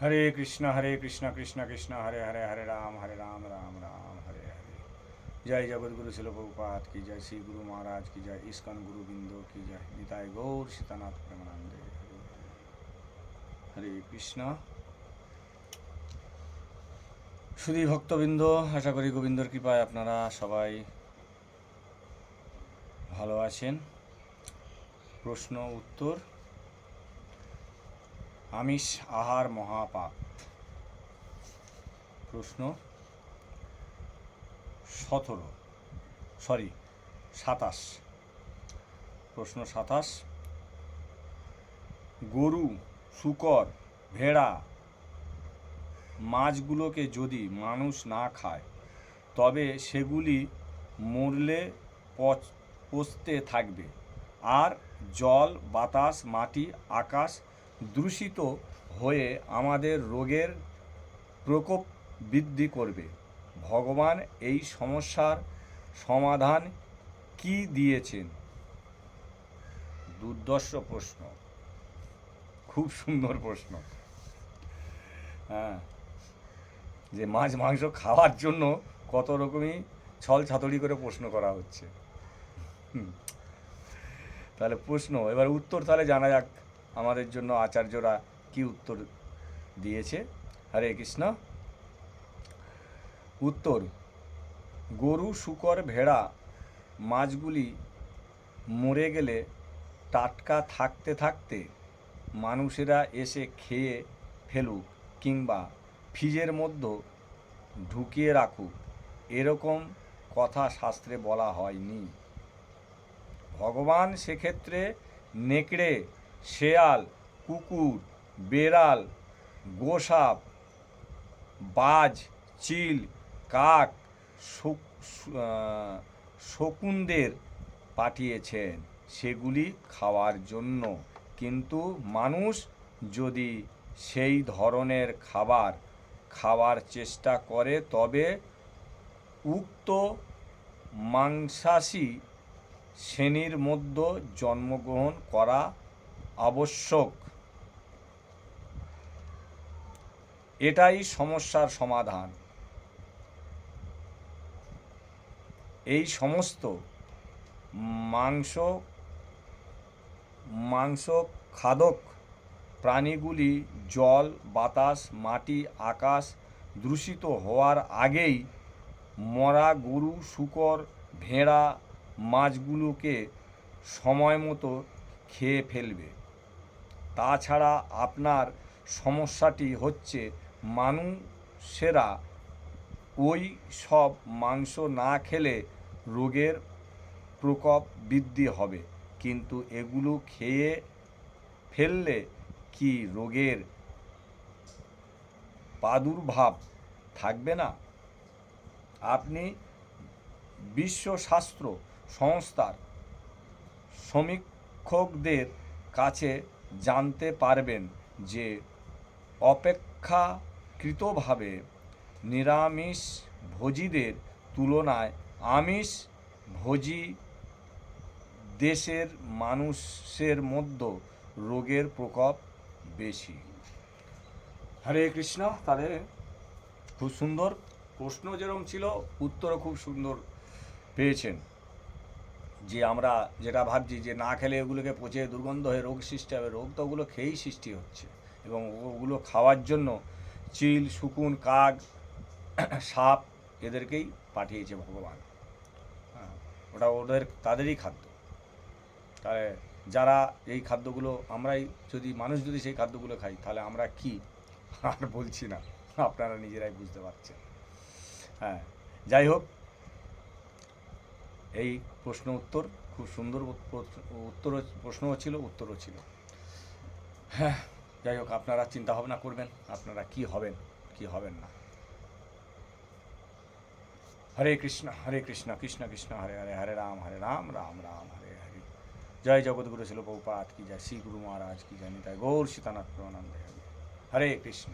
হরে কৃষ্ণ হরে কৃষ্ণ কৃষ্ণ কৃষ্ণ, হরে হরে হরে রাম হরে রাম রাম রাম, হরে হরে। জয় জগৎগুরু শিল প্রভুপাত কি জয় শ্রী গুরু মহারাজ কি জয় ইস্কন গুরু বিন্দু কি জয় নিতাই গৌর সীতানাথ প্রেমানন্দে। হরে কৃষ্ণ। শুধু ভক্তবৃন্দ, আশা করি গোবিন্দর কৃপায় আপনারা সবাই ভালো আছেন। প্রশ্ন, উত্তর? আমিষ আহার মহাপাপ। প্রশ্ন সতেরো। সরি সাতাশ। প্রশ্ন সাতাশ। গরু, শুকর, ভেড়া মাছগুলোকে যদি মানুষ না খায়, তবে সেগুলি মরলে পচ, পচতে থাকবে। আর জল, বাতাস, মাটি, আকাশ দূষিত হয়ে আমাদের রোগের প্রকোপ বৃদ্ধি করবে। ভগবান এই সমস্যার সমাধান কি দিয়েছেন? দুর্দর্শ প্রশ্ন। খুব সুন্দর প্রশ্ন। হ্যাঁ যে মাছ, মাংস খাওয়ার জন্য কত রকমই ছল ছাতড়ি করে প্রশ্ন করা হচ্ছে। তাহলে প্রশ্ন, এবার উত্তর তাহলে জানা যাক। আমাদের জন্য আচার্যরা কি উত্তর দিয়েছে? হরে কৃষ্ণ। উত্তর, গরু, শুকর, ভেড়া, মাছগুলি মরে গেলে টাটকা থাকতে থাকতে মানুষেরা এসে খেয়ে ফেলুক কিংবা ফ্রিজের মধ্যে ঢুকিয়ে রাখুক। এরকম কথা শাস্ত্রে বলা হয়নি। ভগবান সেক্ষেত্রে নেকড়ে শেয়াল, কুকুর, বেড়াল, গোসাপ, বাজ, চিল, কাক শকুনদের পাঠিয়েছেন সেগুলি খাওয়ার জন্য। কিন্তু মানুষ যদি সেই ধরনের খাবার খাওয়ার চেষ্টা করে, তবে উক্ত মাংসাশী শ্রেণির মধ্যে জন্মগ্রহণ করা আবশ্যক। এটাই সমস্যার সমাধান। এই সমস্ত মাংস মাংস খাদক প্রাণীগুলি জল, বাতাস, মাটি, আকাশ দূষিত হওয়ার আগেই মরা গরু, শুকর, ভেড়া, মাছগুলোকে সময় মতো খেয়ে ফেলবে। তাছাড়া আপনার সমস্যাটি হচ্ছে মানুষেরা ওই সব মাংস না খেলে রোগের প্রকোপ বৃদ্ধি হবে। কিন্তু এগুলো খেয়ে ফেললে কি রোগের প্রাদুর্ভাব থাকবে না? আপনি বিশ্ব স্বাস্থ্য সংস্থার সমীক্ষকদের কাছে জানতে পারবেন যে অপেক্ষাকৃতভাবে নিরামিষ ভোজীদের তুলনায় আমিষ ভোজী দেশের মানুষের মধ্যে রোগের প্রকোপ বেশি। হরে কৃষ্ণ, তাহলে খুব সুন্দর প্রশ্ন যেরকম ছিল, উত্তরও খুব সুন্দর পেয়েছেন। যে আমরা যেটা ভাবছি যে না খেলে ওগুলোকে পচে দুর্গন্ধ হয়ে রোগ সৃষ্টি হবে রোগ তো ওগুলো খেয়েই সৃষ্টি হচ্ছে। এবং ওগুলো খাওয়ার জন্য চিল শুকুন কাক সাপ এদেরকেই পাঠিয়েছে ভগবান। হ্যাঁ, ওটা ওদের তাদেরই খাদ্য। তাহলে যারা এই খাদ্যগুলো আমরাই যদি মানুষ যদি সেই খাদ্যগুলো খাই তাহলে আমরা কি? আর বলছি না। আপনারা নিজেরাই বুঝতে পারছেন। হ্যাঁ যাই হোক। এই প্রশ্ন উত্তর খুব সুন্দর উত্তর প্রশ্নও ছিল, উত্তরও ছিল। হ্যাঁ যাই হোক, আপনারা চিন্তা ভাবনা করবেন, আপনারা কি হবেন কি হবেন না। হরে কৃষ্ণ হরে কৃষ্ণ কৃষ্ণ কৃষ্ণ, হরে হরে হরে রাম হরে রাম রাম রাম, হরে হরে। জয় জগৎগুরু শিল বহুপাত কি জয় শ্রী গুরু মহারাজ, কি জয় নিতাই গৌর সীতানাথ প্রণানন্দে হরে হরে কৃষ্ণ।